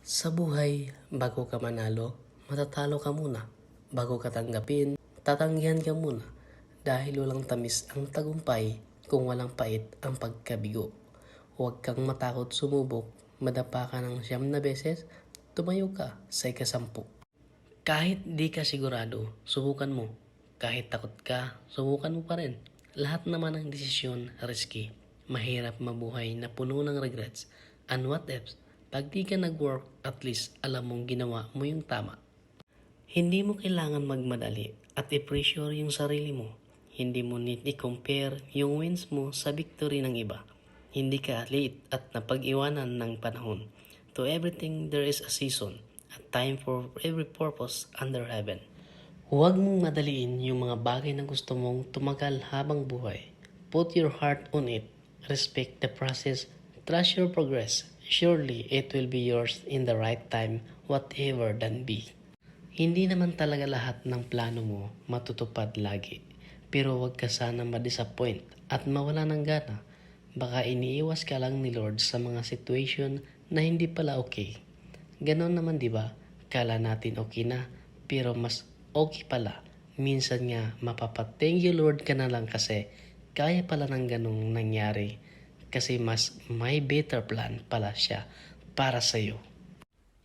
Sa buhay, bago ka manalo, matatalo ka muna. Bago ka tanggapin, tatanggihan ka muna. Dahil walang tamis ang tagumpay kung walang pait ang pagkabigo. Huwag kang matakot sumubok, madapa ka ng siyam na beses, tumayo ka sa ikasampu. Kahit di ka sigurado, subukan mo. Kahit takot ka, subukan mo pa rin. Lahat naman ng desisyon risky. Mahirap mabuhay na puno ng regrets. And what ifs? Pag di ka nag-work, at least alam mong ginawa mo yung tama. Hindi mo kailangan magmadali at i-pressure yung sarili mo. Hindi mo need i-compare yung wins mo sa victory ng iba. Hindi ka late at napag-iwanan ng panahon. To everything there is a season, a time for every purpose under heaven. Huwag mong madaliin yung mga bagay na gusto mong tumagal habang buhay. Put your heart on it. Respect the process. Trust your progress. Surely it will be yours in the right time, whatever than be. Hindi naman talaga lahat ng plano mo matutupad lagi. Pero huwag ka sana ma-disappoint at mawala ng gana. Baka iniiwas ka lang ni Lord sa mga situation na hindi pala okay. Ganon naman 'di ba? Kala natin okay na, pero mas okay pala. Minsan nga mapapa-thank you Lord ka na lang kasi kaya pala ng ganong nangyari kasi mas may better plan pala siya para sa iyo.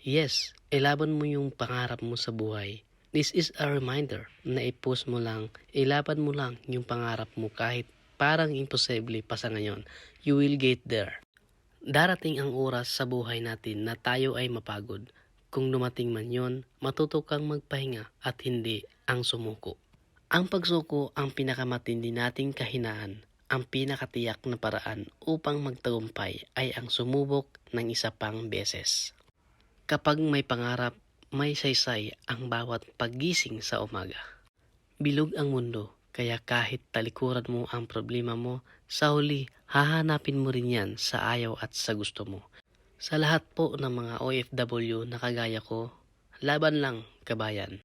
Yes, ilaban mo yung pangarap mo sa buhay. This is a reminder na i-post mo lang, ilaban mo lang yung pangarap mo kahit parang imposible pa sa ngayon. You will get there. Darating ang oras sa buhay natin na tayo ay mapagod. Kung dumating man yon, matuto kang magpahinga at hindi ang sumuko. Ang pagsuko ang pinakamatindi nating kahinaan. Ang pinakatiyak na paraan upang magtagumpay ay ang sumubok ng isa pang beses. Kapag may pangarap, may saysay ang bawat paggising sa umaga. Bilog ang mundo, kaya kahit talikuran mo ang problema mo, sa huli, hahanapin mo rin yan sa ayaw at sa gusto mo. Sa lahat po ng mga OFW na kagaya ko, laban lang, kabayan.